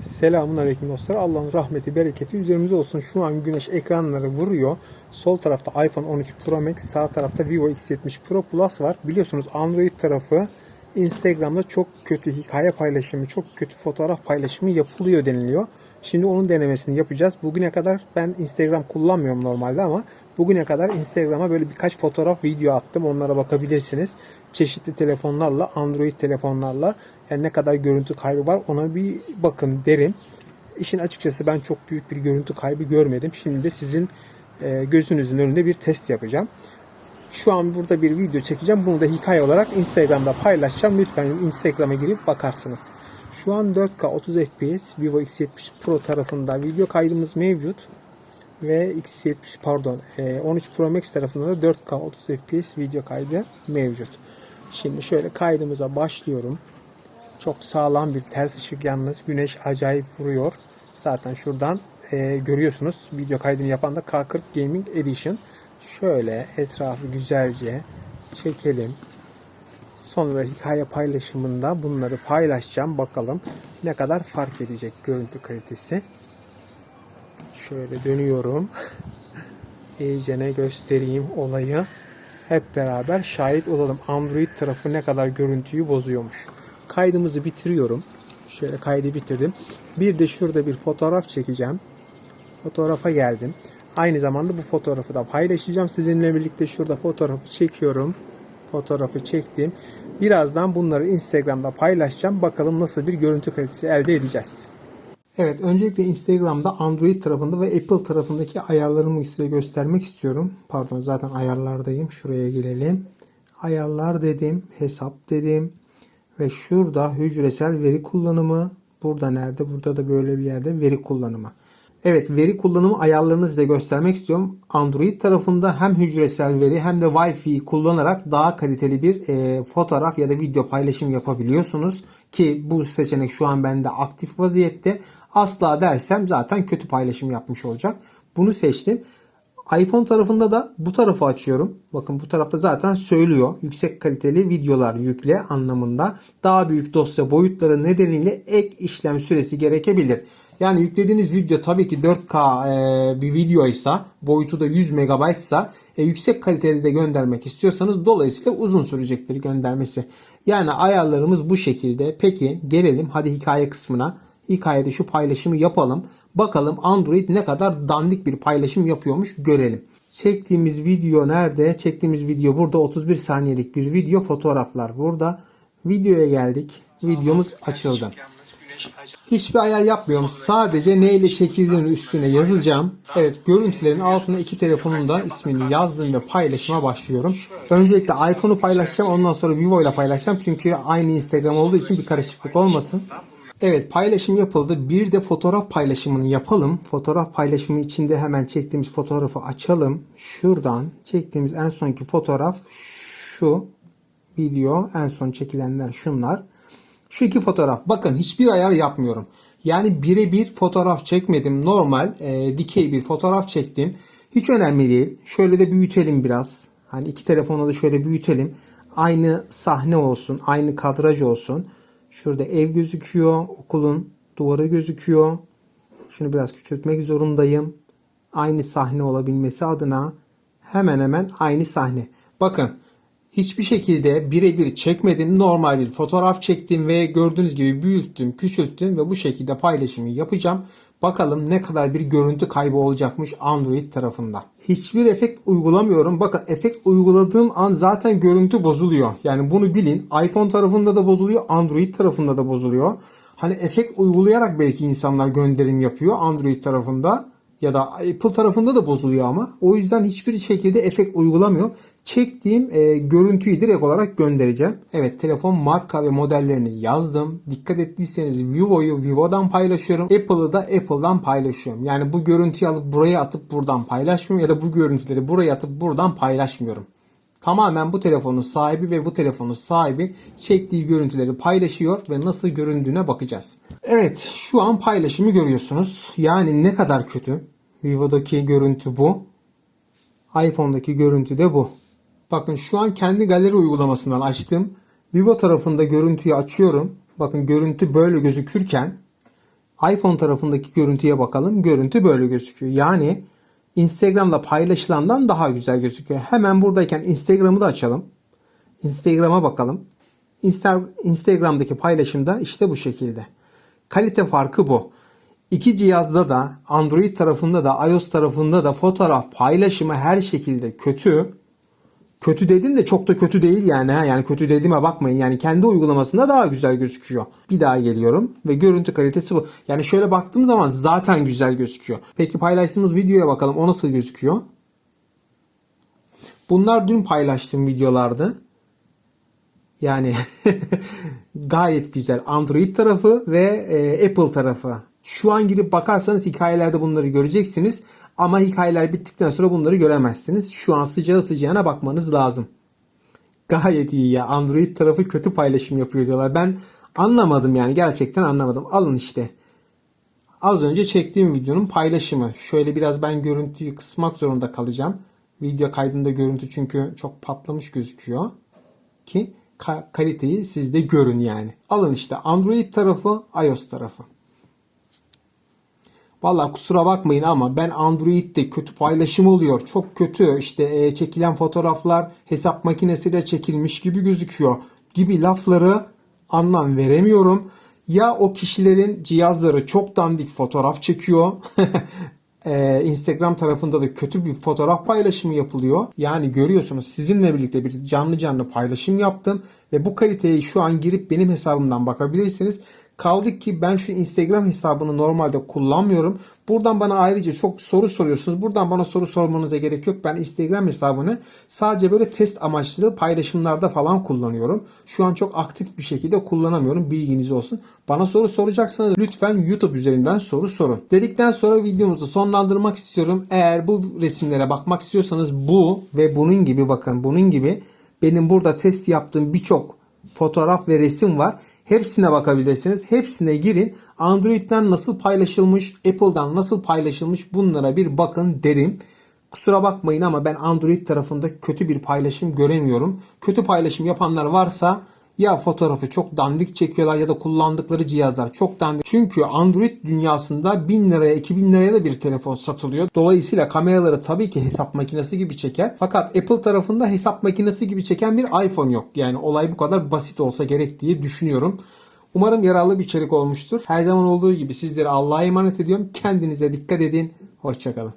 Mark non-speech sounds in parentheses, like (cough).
Selamun Aleyküm dostlar. Allah'ın rahmeti, bereketi üzerimize olsun. Şu an güneş ekranları vuruyor. Sol tarafta iPhone 13 Pro Max, sağ tarafta Vivo X70 Pro Plus var. Biliyorsunuz Android tarafı Instagram'da çok kötü hikaye paylaşımı, çok kötü fotoğraf paylaşımı yapılıyor deniliyor. Şimdi onun denemesini yapacağız. Bugüne kadar ben Instagram kullanmıyorum normalde ama bugüne kadar Instagram'a böyle birkaç fotoğraf, video attım. Onlara bakabilirsiniz. Çeşitli telefonlarla, Android telefonlarla yani ne kadar görüntü kaybı var ona bir bakın derim. İşin açıkçası ben çok büyük bir görüntü kaybı görmedim. Şimdi de sizin e, gözünüzün önünde bir test yapacağım. Şu an burada bir video çekeceğim. Bunu da hikaye olarak Instagram'da paylaşacağım. Lütfen Instagram'a girip bakarsınız. Şu an 4K 30 FPS Vivo X70 Pro tarafında video kaydımız mevcut. Ve X70 pardon e, 13 Pro Max tarafında da 4K 30 FPS video kaydı mevcut. Şimdi şöyle kaydımıza başlıyorum. Çok sağlam bir ters ışık yalnız. Güneş acayip vuruyor. Zaten şuradan e, görüyorsunuz. Video kaydını yapan da K40 Gaming Edition. Şöyle etrafı güzelce çekelim. Sonra hikaye paylaşımında bunları paylaşacağım. Bakalım ne kadar fark edecek görüntü kalitesi. Şöyle dönüyorum. (laughs) İyicene göstereyim olayı. Hep beraber şahit olalım. Android tarafı ne kadar görüntüyü bozuyormuş. Kaydımızı bitiriyorum. Şöyle kaydı bitirdim. Bir de şurada bir fotoğraf çekeceğim. Fotoğrafa geldim. Aynı zamanda bu fotoğrafı da paylaşacağım. Sizinle birlikte şurada fotoğrafı çekiyorum. Fotoğrafı çektim. Birazdan bunları Instagram'da paylaşacağım. Bakalım nasıl bir görüntü kalitesi elde edeceğiz. Evet, öncelikle Instagram'da Android tarafında ve Apple tarafındaki ayarlarımı size göstermek istiyorum. Pardon, zaten ayarlardayım. Şuraya gelelim. Ayarlar dedim, hesap dedim ve şurada hücresel veri kullanımı. Burada nerede? Burada da böyle bir yerde veri kullanımı. Evet veri kullanımı ayarlarını size göstermek istiyorum. Android tarafında hem hücresel veri hem de Wi-Fi kullanarak daha kaliteli bir e, fotoğraf ya da video paylaşım yapabiliyorsunuz. Ki bu seçenek şu an bende aktif vaziyette. Asla dersem zaten kötü paylaşım yapmış olacak. Bunu seçtim. iPhone tarafında da bu tarafı açıyorum. Bakın bu tarafta zaten söylüyor. Yüksek kaliteli videolar yükle anlamında. Daha büyük dosya boyutları nedeniyle ek işlem süresi gerekebilir. Yani yüklediğiniz video tabii ki 4K e, bir videoysa boyutu da 100 MB ise yüksek kalitede de göndermek istiyorsanız dolayısıyla uzun sürecektir göndermesi. Yani ayarlarımız bu şekilde. Peki gelelim hadi hikaye kısmına. Hikayede şu paylaşımı yapalım. Bakalım Android ne kadar dandik bir paylaşım yapıyormuş görelim. Çektiğimiz video nerede? Çektiğimiz video burada 31 saniyelik bir video. Fotoğraflar burada. Videoya geldik. Videomuz açıldı. Hiçbir ayar yapmıyorum. Sadece neyle çekildiğini üstüne yazacağım. Evet görüntülerin altına iki telefonun da ismini yazdım ve paylaşıma başlıyorum. Öncelikle iPhone'u paylaşacağım. Ondan sonra Vivo ile paylaşacağım. Çünkü aynı Instagram olduğu için bir karışıklık olmasın. Evet paylaşım yapıldı. Bir de fotoğraf paylaşımını yapalım. Fotoğraf paylaşımı içinde hemen çektiğimiz fotoğrafı açalım. Şuradan çektiğimiz en sonki fotoğraf şu video. En son çekilenler şunlar. Şu iki fotoğraf. Bakın hiçbir ayar yapmıyorum. Yani birebir fotoğraf çekmedim. Normal e, dikey bir fotoğraf çektim. Hiç önemli değil. Şöyle de büyütelim biraz. Hani iki telefonu da şöyle büyütelim. Aynı sahne olsun. Aynı kadraj olsun. Şurada ev gözüküyor. Okulun duvarı gözüküyor. Şunu biraz küçültmek zorundayım. Aynı sahne olabilmesi adına hemen hemen aynı sahne. Bakın hiçbir şekilde birebir çekmedim. Normal bir fotoğraf çektim ve gördüğünüz gibi büyüttüm, küçülttüm ve bu şekilde paylaşımı yapacağım. Bakalım ne kadar bir görüntü kaybı olacakmış Android tarafında. Hiçbir efekt uygulamıyorum. Bakın efekt uyguladığım an zaten görüntü bozuluyor. Yani bunu bilin. iPhone tarafında da bozuluyor, Android tarafında da bozuluyor. Hani efekt uygulayarak belki insanlar gönderim yapıyor Android tarafında ya da Apple tarafında da bozuluyor ama. O yüzden hiçbir şekilde efekt uygulamıyor. Çektiğim e, görüntüyü direkt olarak göndereceğim. Evet telefon marka ve modellerini yazdım. Dikkat ettiyseniz Vivo'yu Vivo'dan paylaşıyorum. Apple'ı da Apple'dan paylaşıyorum. Yani bu görüntüyü alıp buraya atıp buradan paylaşmıyorum ya da bu görüntüleri buraya atıp buradan paylaşmıyorum. Tamamen bu telefonun sahibi ve bu telefonun sahibi çektiği görüntüleri paylaşıyor ve nasıl göründüğüne bakacağız. Evet şu an paylaşımı görüyorsunuz. Yani ne kadar kötü. Vivo'daki görüntü bu. iPhone'daki görüntü de bu. Bakın şu an kendi galeri uygulamasından açtım. Vivo tarafında görüntüyü açıyorum. Bakın görüntü böyle gözükürken iPhone tarafındaki görüntüye bakalım. Görüntü böyle gözüküyor. Yani Instagram'da paylaşılandan daha güzel gözüküyor. Hemen buradayken Instagram'ı da açalım. Instagram'a bakalım. Insta- Instagram'daki paylaşımda işte bu şekilde. Kalite farkı bu. İki cihazda da Android tarafında da iOS tarafında da fotoğraf paylaşımı her şekilde kötü. Kötü dedim de çok da kötü değil yani. ha. Yani kötü dediğime bakmayın. Yani kendi uygulamasında daha güzel gözüküyor. Bir daha geliyorum ve görüntü kalitesi bu. Yani şöyle baktığım zaman zaten güzel gözüküyor. Peki paylaştığımız videoya bakalım. O nasıl gözüküyor? Bunlar dün paylaştığım videolardı. Yani (laughs) gayet güzel. Android tarafı ve e, Apple tarafı. Şu an girip bakarsanız hikayelerde bunları göreceksiniz. Ama hikayeler bittikten sonra bunları göremezsiniz. Şu an sıcağı sıcağına bakmanız lazım. Gayet iyi ya. Android tarafı kötü paylaşım yapıyor diyorlar. Ben anlamadım yani. Gerçekten anlamadım. Alın işte. Az önce çektiğim videonun paylaşımı. Şöyle biraz ben görüntüyü kısmak zorunda kalacağım. Video kaydında görüntü çünkü çok patlamış gözüküyor. Ki ka- kaliteyi siz de görün yani. Alın işte Android tarafı, iOS tarafı. Vallahi kusura bakmayın ama ben Android'de kötü paylaşım oluyor. Çok kötü. İşte e, çekilen fotoğraflar hesap makinesiyle çekilmiş gibi gözüküyor. Gibi lafları anlam veremiyorum. Ya o kişilerin cihazları çok dandik fotoğraf çekiyor. (laughs) e, Instagram tarafında da kötü bir fotoğraf paylaşımı yapılıyor. Yani görüyorsunuz sizinle birlikte bir canlı canlı paylaşım yaptım ve bu kaliteyi şu an girip benim hesabımdan bakabilirsiniz. Kaldı ki ben şu Instagram hesabını normalde kullanmıyorum. Buradan bana ayrıca çok soru soruyorsunuz. Buradan bana soru sormanıza gerek yok. Ben Instagram hesabını sadece böyle test amaçlı paylaşımlarda falan kullanıyorum. Şu an çok aktif bir şekilde kullanamıyorum. Bilginiz olsun. Bana soru soracaksanız lütfen YouTube üzerinden soru sorun. Dedikten sonra videomuzu sonlandırmak istiyorum. Eğer bu resimlere bakmak istiyorsanız bu ve bunun gibi bakın bunun gibi benim burada test yaptığım birçok fotoğraf ve resim var. Hepsine bakabilirsiniz. Hepsine girin. Android'den nasıl paylaşılmış, Apple'dan nasıl paylaşılmış bunlara bir bakın derim. Kusura bakmayın ama ben Android tarafında kötü bir paylaşım göremiyorum. Kötü paylaşım yapanlar varsa ya fotoğrafı çok dandik çekiyorlar ya da kullandıkları cihazlar çok dandik. Çünkü Android dünyasında 1000 liraya 2000 liraya da bir telefon satılıyor. Dolayısıyla kameraları tabii ki hesap makinesi gibi çeker. Fakat Apple tarafında hesap makinesi gibi çeken bir iPhone yok. Yani olay bu kadar basit olsa gerek diye düşünüyorum. Umarım yararlı bir içerik olmuştur. Her zaman olduğu gibi sizleri Allah'a emanet ediyorum. Kendinize dikkat edin. Hoşçakalın.